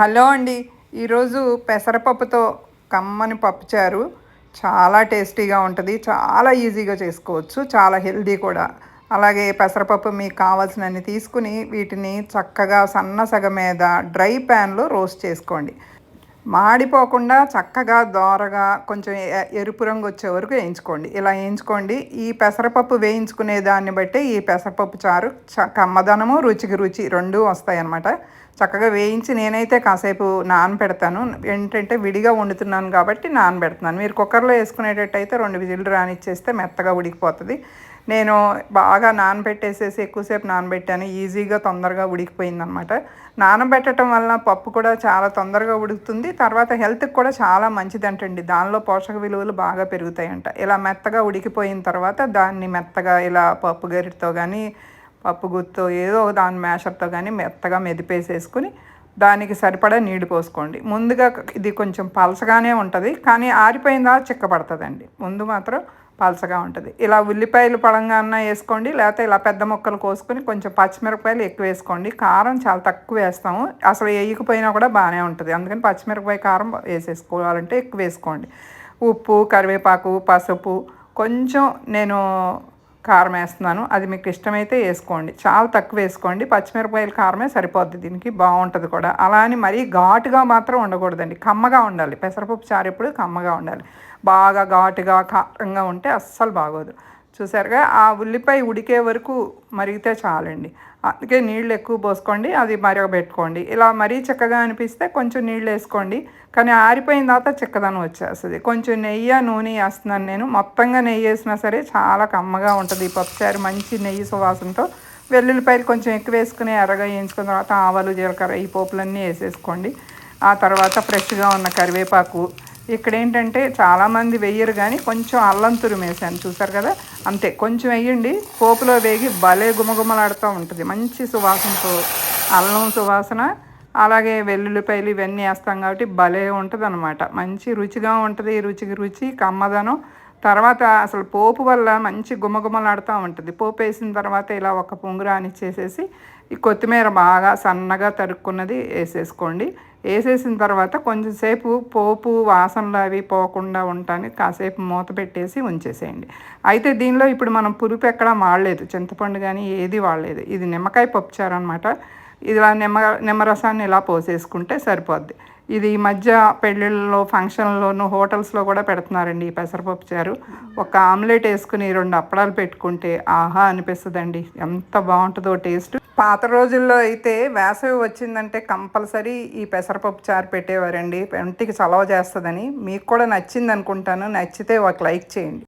Hello అండి. ఈరోజు పెసరపప్పుతో కమ్మని పప్పుచారు చాలా టేస్టీగా ఉంటుంది. చాలా ఈజీగా చేసుకోవచ్చు. చాలా హెల్దీ కూడా. అలాగే పెసరపప్పు మీకు కావాల్సినన్ని తీసుకుని వీటిని చక్కగా సన్న సగ మీద డ్రై ప్యాన్లో రోస్ట్ చేసుకోండి. మాడిపోకుండా చక్కగా దోరగా కొంచెం ఎ- ఎరుపు రంగు వచ్చే వరకు వేయించుకోండి. ఇలా వేయించుకోండి. ఈ పెసరపప్పు వేయించుకునే దాన్ని బట్టి ఈ పెసరపప్పు చారు చ కమ్మదనము రుచికి రుచి రెండూ వస్తాయి అన్నమాట చక్కగా వేయించి నేనైతే కాసేపు నానబెడతాను. ఏంటంటే విడిగా వండుతున్నాను కాబట్టి నానబెడుతున్నాను. మీరు కుక్కర్లో వేసుకునేటట్టయితే రెండు విజిల్లు రానిచ్చేస్తే మెత్తగా ఉడికిపోతుంది. నేను బాగా నానబెట్టేసేసి ఎక్కువసేపు నానబెట్టాను. ఈజీగా తొందరగా ఉడికిపోయిందనమాట. నానబెట్టడం వలన పప్పు కూడా చాలా తొందరగా ఉడుకుతుంది. తర్వాత హెల్త్కి కూడా చాలా మంచిదంటండి. దానిలో పోషక విలువలు బాగా పెరుగుతాయంట. ఇలా మెత్తగా ఉడికిపోయిన తర్వాత దాన్ని మెత్తగా ఇలా పప్పు గరిటితో కానీ పప్పు గుత్తో ఏదో దాని మ్యాషర్తో కానీ మెత్తగా మెదిపేసేసుకుని దానికి సరిపడా నీళ్ళు పోసుకోండి. ముందుగా ఇది కొంచెం పలసగానే ఉంటుంది కానీ ఆరిపోయిందా చిక్కబడుతుందండి ముందు మాత్రం పలసగా ఉంటుంది. ఇలా ఉల్లిపాయలు పడంగా అన్న వేసుకోండి లేకపోతే ఇలా పెద్ద ముక్కలు కోసుకొని కొంచెం పచ్చిమిరపకాయలు ఎక్కువ వేసుకోండి. కారం చాలా తక్కువ వేస్తాము. అసలు వేయకపోయినా కూడా బాగానే ఉంటుంది. అందుకని పచ్చిమిరపకాయ కారం వేసేసుకోవాలంటే ఎక్కువ వేసుకోండి. ఉప్పు కరివేపాకు పసుపు కొంచెం నేను కారం వేస్తున్నాను. అది మీకు ఇష్టమైతే వేసుకోండి. చాలా తక్కువ వేసుకోండి. పచ్చిమిరపకాయల కారమే సరిపోద్ది దీనికి. బాగుంటుంది కూడా. అలా అని మరీ ఘాటుగా మాత్రం ఉండకూడదండి. కమ్మగా ఉండాలి. పెసరపప్పు చారు ఎప్పుడు కమ్మగా ఉండాలి. బాగా ఘాటుగా కారంగా ఉంటే అస్సలు బాగోదు. చూసారుగా ఆ ఉల్లిపాయ ఉడికే వరకు మరిగితే చాలండి. అందుకే నీళ్ళు ఎక్కువ పోసుకోండి అది మరగబెట్టుకోండి. ఇలా మరీ చక్కగా అనిపిస్తే కొంచెం నీళ్ళు వేసుకోండి. కానీ ఆరిపోయిన తర్వాత చిక్కదనం వచ్చేస్తుంది. కొంచెం నెయ్యి నూనె వేస్తున్నాను నేను. మొత్తంగా నెయ్యి వేసినా సరే చాలా కమ్మగా ఉంటుంది ఈ పప్పుచారు. మంచి నెయ్యి సువాసనతో వెల్లుల్లిపాయలు కొంచెం ఎక్కువ వేసుకుని ఎర్రగా వేయించుకున్న తర్వాత ఆవాలు జీలకర్ర ఈ పోపులన్నీ వేసేసుకోండి. ఆ తర్వాత ఫ్రెష్గా ఉన్న కరివేపాకు ఇక్కడ ఏంటంటే చాలామంది వెయ్యరు కానీ కొంచెం అల్లం తురిమేసాను చూసారు కదా? అంతే కొంచెం వేయండి. పోపులో వేగి భలే గుమగుమలాడుతూ ఉంటుంది. మంచి సువాసనతో అల్లం సువాసన అలాగే వెల్లుల్లిపాయలు ఇవన్నీ వేస్తాం కాబట్టి భలే ఉంటుంది అనమాట మంచి రుచిగా ఉంటుంది రుచికి రుచి కమ్మదనం. తర్వాత అసలు పోపు వల్ల మంచి గుమగుమలాడుతూ ఉంటుంది. పోపు వేసిన తర్వాత ఇలా ఒక పొంగురానిచ్చేసేసి ఈ కొత్తిమీర బాగా సన్నగా తరుక్కున్నది వేసేసుకోండి. వేసేసిన తర్వాత కొంచెం సేపు పోపు వాసనలు అవి పోకుండా ఉండటానికి కాసేపు మూత పెట్టేసి ఉంచేసేయండి. అయితే దీనిలో ఇప్పుడు మనం పులుపు ఎక్కడా వాడలేదు. చింతపండు కానీ ఏది వాడలేదు. ఇది నిమ్మకాయ పప్పుచారు అనమాట ఇలా నిమ్మ నిమ్మరసాన్ని ఇలా పోసేసుకుంటే సరిపోద్ది. ఇది ఈ మధ్య పెళ్ళిళ్ళలో ఫంక్షన్లోను హోటల్స్లో కూడా పెడుతున్నారండి ఈ పెసరపప్పు చారు. ఒక ఆమ్లెట్ వేసుకుని రెండు అప్పడాలు పెట్టుకుంటే ఆహా అనిపిస్తుందండి. ఎంత బాగుంటుందో టేస్ట్. పాత రోజుల్లో అయితే వేసవి వచ్చిందంటే కంపల్సరీ ఈ పెసరపప్పు చారు పెట్టేవారండి. ఒంటికి చలవ చేస్తుందని. మీకు కూడా నచ్చింది అనుకుంటాను నచ్చితే ఒక లైక్ చేయండి.